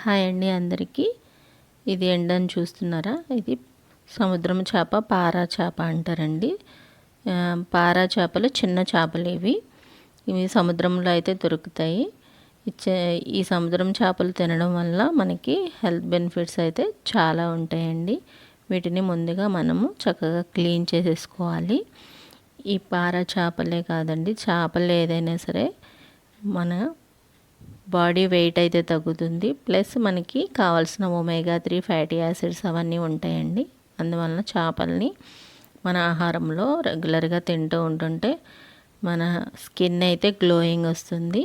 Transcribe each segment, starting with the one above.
Hi అండి అందరికీ. ఇది ఎండని చూస్తున్నారా? ఇది సముద్రం చేప పారా చేప అంటారండి. పారా చేపలు చిన్న చేపలు ఇవి. ఇవి సముద్రంలో అయితే దొరుకుతాయి. ఈ సముద్రం చేపలు తినడం వల్ల మనకి హెల్త్ బెనిఫిట్స్ అయితే చాలా ఉంటాయండి. వీటిని ముందుగా మనము చక్కగా క్లీన్ చేసేసుకోవాలి. ఈ పారా చేపలే కాదండి చేపలు ఏదైనా సరే మన బాడీ వెయిట్ అయితే తగ్గుతుంది. ప్లస్ మనకి కావాల్సిన ఒమేగా త్రీ ఫ్యాటీ యాసిడ్స్ అవన్నీ ఉంటాయండి. అందువలన చేపల్ని మన ఆహారంలో రెగ్యులర్గా తింటూ ఉంటుంటే మన స్కిన్ అయితే గ్లోయింగ్ వస్తుంది.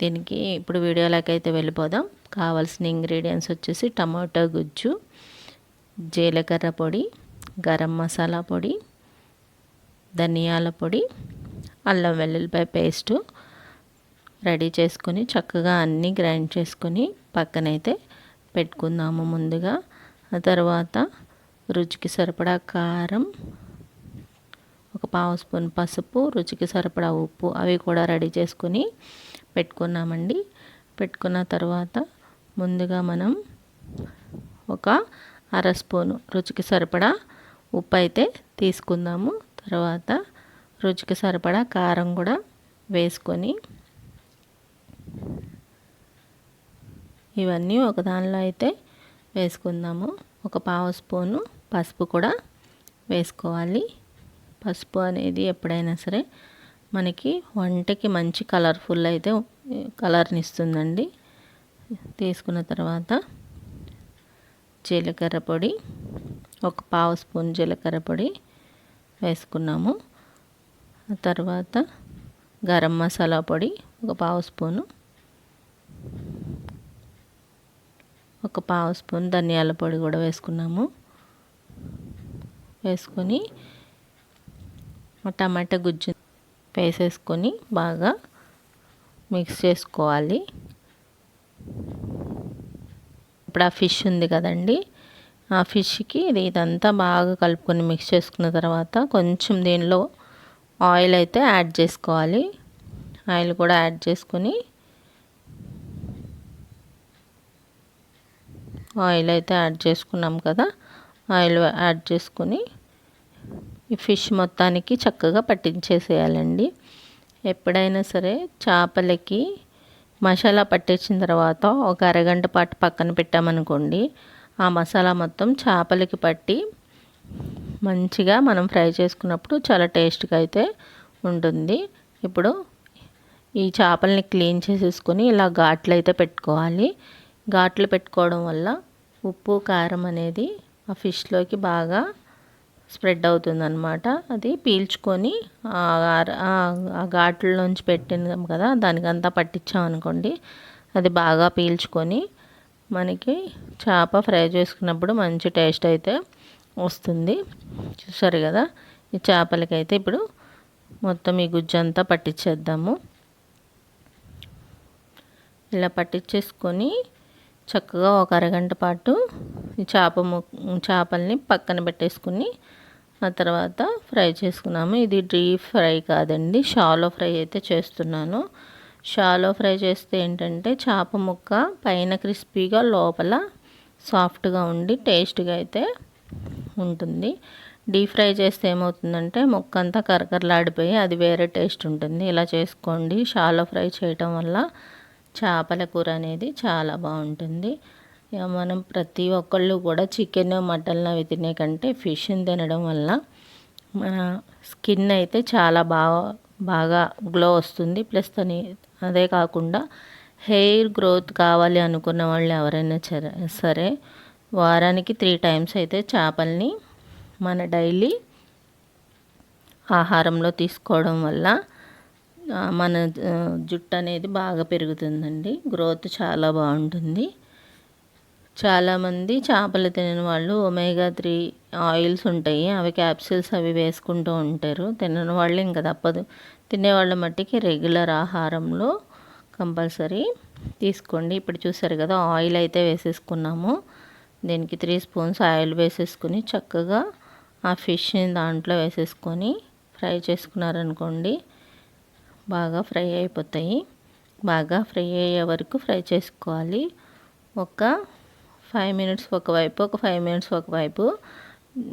దీనికి ఇప్పుడు వీడియోలోకి అయితే వెళ్ళిపోదాం. కావాల్సిన ఇంగ్రీడియంట్స్ వచ్చేసి టమాటో గుజ్జు జీలకర్ర పొడి గరం మసాలా పొడి ధనియాల పొడి అల్లం వెల్లుల్లిపాయ పేస్టు రెడీ చేసుకొని చక్కగా అన్నీ గ్రైండ్ చేసుకొని పక్కనైతే పెట్టుకుందాము ముందుగా. ఆ తర్వాత రుచికి సరిపడా కారం ఒక పావు స్పూన్ పసుపు రుచికి సరిపడా ఉప్పు అవి కూడా రెడీ చేసుకొని పెట్టుకున్నామండి. పెట్టుకున్న తర్వాత ముందుగా మనం ఒక అర స్పూను రుచికి సరిపడా ఉప్పు అయితే తీసుకుందాము. తర్వాత రుచికి సరిపడా కారం కూడా వేసుకొని ఇవన్నీ ఒక దానిలో అయితే వేసుకుందాము. ఒక పావు స్పూను పసుపు కూడా వేసుకోవాలి. పసుపు అనేది ఎప్పుడైనా సరే మనకి వంటకి మంచి కలర్ఫుల్ అయితే కలర్ని ఇస్తుందండి. తీసుకున్న తర్వాత జీలకర్ర పొడి ఒక పావు స్పూన్ జీలకర్ర పొడి వేసుకున్నాము. తర్వాత గరం మసాలా పొడి ఒక పావు స్పూను ఒక పావు స్పూన్ ధనియాల పొడి కూడా వేసుకున్నాము. వేసుకొని టమాటా గుజ్జు వేసేసుకొని బాగా మిక్స్ చేసుకోవాలి. ఇప్పుడు ఆ ఫిష్ ఉంది కదండి ఆ ఫిష్కి ఇది ఇదంతా బాగా కలుపుకొని మిక్స్ చేసుకున్న తర్వాత కొంచెం దీనిలో ఆయిల్ అయితే యాడ్ చేసుకోవాలి. ఆయిల్ కూడా యాడ్ చేసుకొని ఆయిల్ అయితే యాడ్ చేసుకున్నాం కదా ఆయిల్ యాడ్ చేసుకుని ఈ ఫిష్ మొత్తానికి చక్కగా పట్టించేసేయాలండి. ఎప్పుడైనా సరే చేపలకి మసాలా పట్టించిన తర్వాత ఒక అరగంట పాటు పక్కన పెట్టామనుకోండి ఆ మసాలా మొత్తం చేపలకి పట్టి మంచిగా మనం ఫ్రై చేసుకున్నప్పుడు చాలా టేస్ట్గా అయితే ఉంటుంది. ఇప్పుడు ఈ చేపల్ని క్లీన్ చేసేసుకొని ఇలా ఘాట్లు అయితే పెట్టుకోవాలి. ఘాట్లు పెట్టుకోవడం వల్ల ఉప్పు కారం అనేది ఆ ఫిష్లోకి బాగా స్ప్రెడ్ అవుతుందన్నమాట. అది పీల్చుకొని ఆ ఘాట్లలోంచి పెట్టినాం కదా దానికంతా పట్టించాం అనుకోండి అది బాగా పీల్చుకొని మనకి చేప ఫ్రై చేసుకున్నప్పుడు మంచి టేస్ట్ అయితే వస్తుంది. చూసారు కదా ఈ చేపలకైతే ఇప్పుడు మొత్తం ఈ గుజ్జు అంతా పట్టించేద్దాము. ఇలా పట్టించేసుకొని చక్కగా ఒక అరగంట పాటు చేప చేపల్ని పక్కన పెట్టేసుకుని ఆ తర్వాత ఫ్రై చేసుకున్నాము. ఇది డీప్ ఫ్రై కాదండి. షాలో ఫ్రై అయితే చేస్తున్నాను. షాలో ఫ్రై చేస్తే ఏంటంటే చేప ముక్క పైన క్రిస్పీగా లోపల సాఫ్ట్గా ఉండి టేస్ట్గా అయితే ఉంటుంది. డీప్ ఫ్రై చేస్తే ఏమవుతుందంటే ముక్క అంతా కరకరలాడిపోయి అది వేరే టేస్ట్ ఉంటుంది. ఇలా చేసుకోండి. షాలో ఫ్రై చేయటం వల్ల చేపల కూర అనేది చాలా బాగుంటుంది. మనం ప్రతి ఒక్కళ్ళు కూడా చికెన్ మటన్ అవి తినే కంటే ఫిష్ని తినడం వల్ల మన స్కిన్ అయితే చాలా బాగా బాగా గ్లో వస్తుంది. ప్లస్ తని అదే కాకుండా హెయిర్ గ్రోత్ కావాలి అనుకున్న వాళ్ళు ఎవరైనా సరే వారానికి త్రీ టైమ్స్ అయితే చేపల్ని మన డైలీ ఆహారంలో తీసుకోవడం వల్ల మన జుట్టు అనేది బాగా పెరుగుతుందండి. గ్రోత్ చాలా బాగుంటుంది. చాలామంది చేపలు తినని వాళ్ళు ఒమేగా త్రీ ఆయిల్స్ ఉంటాయి. అవి క్యాప్సిల్స్ అవి వేసుకుంటూ ఉంటారు. తినని వాళ్ళు ఇంకా తప్పదు. తినేవాళ్ళ మట్టికి రెగ్యులర్ ఆహారంలో కంపల్సరీ తీసుకోండి. ఇప్పుడు చూసారు కదా ఆయిల్ అయితే వేసేసుకున్నాము. దీనికి త్రీ స్పూన్స్ ఆయిల్ వేసేసుకుని చక్కగా ఆ ఫిష్ని దాంట్లో వేసేసుకొని ఫ్రై చేసుకున్నారనుకోండి బాగా ఫ్రై అయిపోతాయి. బాగా ఫ్రై అయ్యే వరకు ఫ్రై చేసుకోవాలి. ఒక ఫైవ్ మినిట్స్ ఒకవైపు ఒక ఫైవ్ మినిట్స్ ఒకవైపు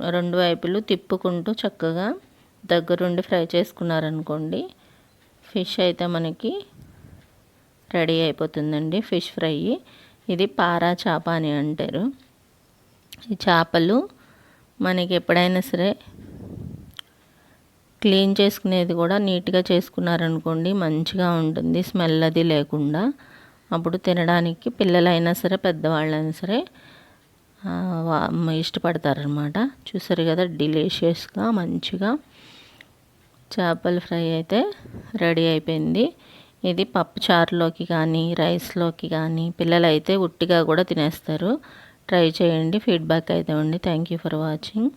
రెండు వైపులు తిప్పుకుంటూ చక్కగా దగ్గరుండి ఫ్రై చేసుకున్నారనుకోండి ఫిష్ అయితే మనకి రెడీ అయిపోతుందండి ఫిష్ ఫ్రై. ఇది పారా చేప అని అంటారు. ఈ చేపలు మనకి ఎప్పుడైనా సరే క్లీన్ చేసుకునేది కూడా నీట్గా చేసుకున్నారనుకోండి మంచిగా ఉంటుంది స్మెల్ అది లేకుండా. అప్పుడు తినడానికి పిల్లలైనా సరే పెద్దవాళ్ళైనా సరే ఇష్టపడతారనమాట చూసారు కదా డిలీషియస్గా మంచిగా. చేపల ఫ్రై అయితే రెడీ అయిపోయింది. ఇది పప్పు చారులోకి కానీ రైస్లోకి కానీ పిల్లలైతే ఉట్టిగా కూడా తినేస్తారు. ట్రై చేయండి ఫీడ్బ్యాక్ అయితే ఉంది. Thank you for watching.